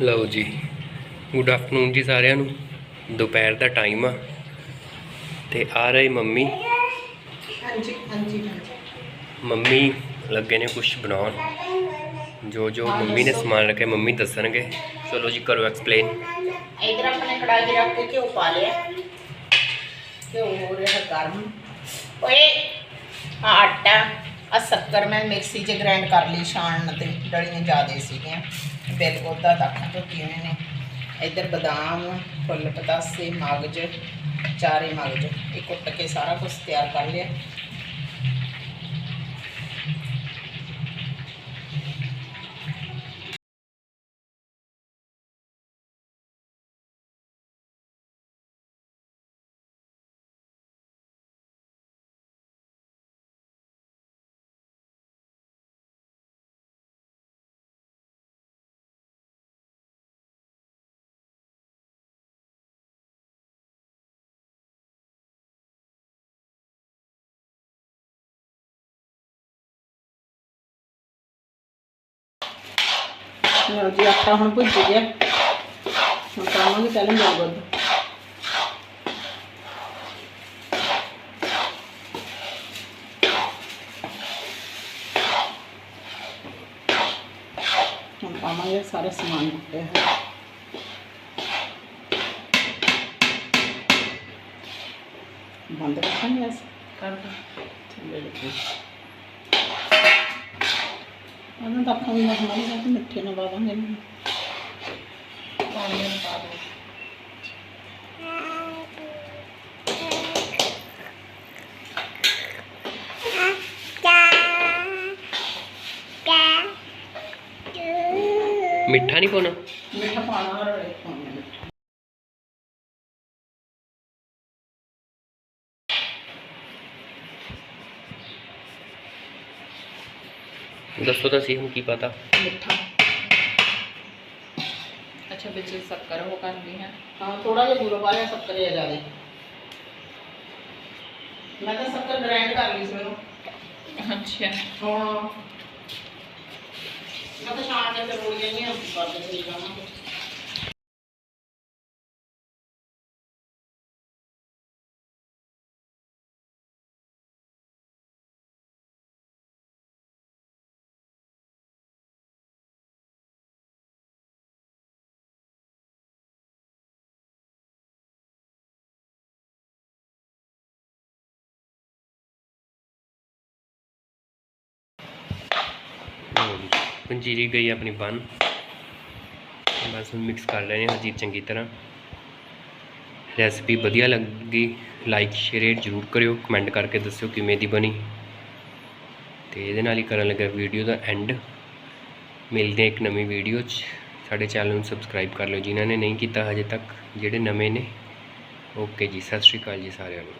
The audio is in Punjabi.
ਲਓ ਜੀ ਗੁੱਡ ਆਫਟਰਨੂਨ ਜੀ ਸਾਰਿਆਂ ਨੂੰ। ਦੁਪਹਿਰ ਦਾ ਟਾਈਮ ਆ। ਤੇ ਆ ਰਹੀ ਮੰਮੀ। ਹਾਂਜੀ ਹਾਂਜੀ ਮੰਮੀ ਲੱਗੇ ਨੇ ਕੁਝ ਬਣਾਉਣ। ਜੋ ਜੋ ਮੰਮੀ ਨੇ। ਸਮਾਨ ਰੱਖਿਆ ਮੰਮੀ ਦੱਸਣਗੇ। ਚਲੋ ਜੀ ਕਰੋ ਐਕਸਪਲੇਨ ਇਧਰ ਆਪਣੇ ਕੜਾਈ 'ਚ ਰੱਖ ਕੇ ਘਿਓ ਪਾ ਲਿਆ। ਘਿਓ ਹੋ ਰਿਹਾ ਗਰਮ। ਓਏ ਆਟਾ ਆ ਸ਼ੱਕਰ ਮੈਂ ਮਿਕਸੀ 'ਚ ਗ੍ਰਾਈਂਡ ਕਰ ਲਈ ਛਾਣਨ ਤੇ ਡਲੀਆਂ ਜ਼ਿਆਦੇ ਸੀਗੀਆਂ। ਬਿਲਕੁਲ ਦਾ ਦਾਖਾਂ ਧੋਤੀਆਂ ਨੇ? ਇੱਧਰ ਬਦਾਮ, ਫੁੱਲ, ਪਤਾਸੇ, ਮਗਜ, ਚਾਰੇ ਮਗਜ। ਇਹ ਕੁੱਟ ਕੇ ਸਾਰਾ ਕੁਝ ਤਿਆਰ ਕਰ ਲਿਆ। ਲਓ ਜੀ ਆਟਾ ਹੁਣ ਭੁੱਜ ਗਿਆ ਹੁਣ ਪਾਵਾਂਗੇ ਪਹਿਲਾਂ ਮਿਲ ਦੁੱਧ ਹੁਣ ਪਾਵਾਂਗੇ ਸਾਰੇ ਸਮਾਨ ਕੁੱਟਿਆ ਹੋਇਆ ਬੰਦ ਰੱਖਾਂਗੇ ਅਸੀਂ। ਕਰ ਦੋ ਉਹਨਾਂ ਦਾ ਆਪਾਂ ਵੀ ਹਮਾਰੀ ਨਾਲ ਮਿੱਠੇ ਪਾ ਦਾਂਗੇ ਇਹਨੂੰ। ਪਾਣੀ ਨਾਲ ਪਾ ਦੋ। ਮਿੱਠਾ ਨਹੀਂ ਪਾਉਣਾ? ਮਿੱਠਾ ਪਾਣਾ ਔਰ ਪਾਉਣਾ ਮਿੱਠਾ ਦੱਸੋ ਤਾਂ ਸੀ ਹੁਣ ਕੀ ਪਤਾ ਮਿੱਠਾ ਅੱਛਾ ਵਿੱਚ ਸ਼ੱਕਰ ਉਹ ਕਰਨੀ ਹੈ ਹਾਂ ਥੋੜਾ ਜਿਹਾ ਗੁੜ ਪਾ ਲਿਆ ਸ਼ੱਕਰ ਜਿਹਾ ਜ਼ਿਆਦਾ ਮੈਂ ਤਾਂ ਸ਼ੱਕਰ ਗ੍ਰਾਈਂਡ ਕਰ ਲਈ ਸੀ ਮੈਨੂੰ ਅੱਛਾ ਹਾਂ ਮੈਂ ਤਾਂ ਛਾਣ ਕੇ ਤੇ ਰੋੜੀਆਂ ਨਹੀਂ ਕਰਦੇ ਸੀ ਜਾਵਾਂਗੇ ਪੰਜੀਰੀ ਗਈ ਆਪਣੀ ਬਣ ਬਸ ਹੁਣ ਮਿਕਸ ਕਰ ਲੈਣੇ ਹਾਂ ਜੀ ਚੰਗੀ ਤਰ੍ਹਾਂ। ਰੈਸਪੀ ਵਧੀਆ ਲੱਗੀ ਲਾਈਕ ਸ਼ੇਅਰ ਜ਼ਰੂਰ ਕਰਿਓ। ਕਮੈਂਟ ਕਰਕੇ ਦੱਸਿਓ ਕਿਵੇਂ ਦੀ ਬਣੀ। ਤੇ ਇਹਦੇ ਨਾਲ ਹੀ ਕਰਨ ਲੱਗਾ ਵੀਡੀਓ ਦਾ ਐਂਡ ਮਿਲਦੇ ਹਾਂ ਇੱਕ ਨਵੀਂ ਵੀਡੀਓ 'ਚ। ਸਾਡੇ ਚੈਨਲ ਨੂੰ ਸਬਸਕ੍ਰਾਈਬ ਕਰ ਲਓ ਜਿਨ੍ਹਾਂ ਨੇ ਨਹੀਂ ਕੀਤਾ ਹਜੇ ਤੱਕ, ਜਿਹੜੇ ਨਵੇਂ ਨੇ। ਓਕੇ ਜੀ, ਸਤਿ ਸ਼੍ਰੀ ਅਕਾਲ ਜੀ ਸਾਰਿਆਂ ਨੂੰ।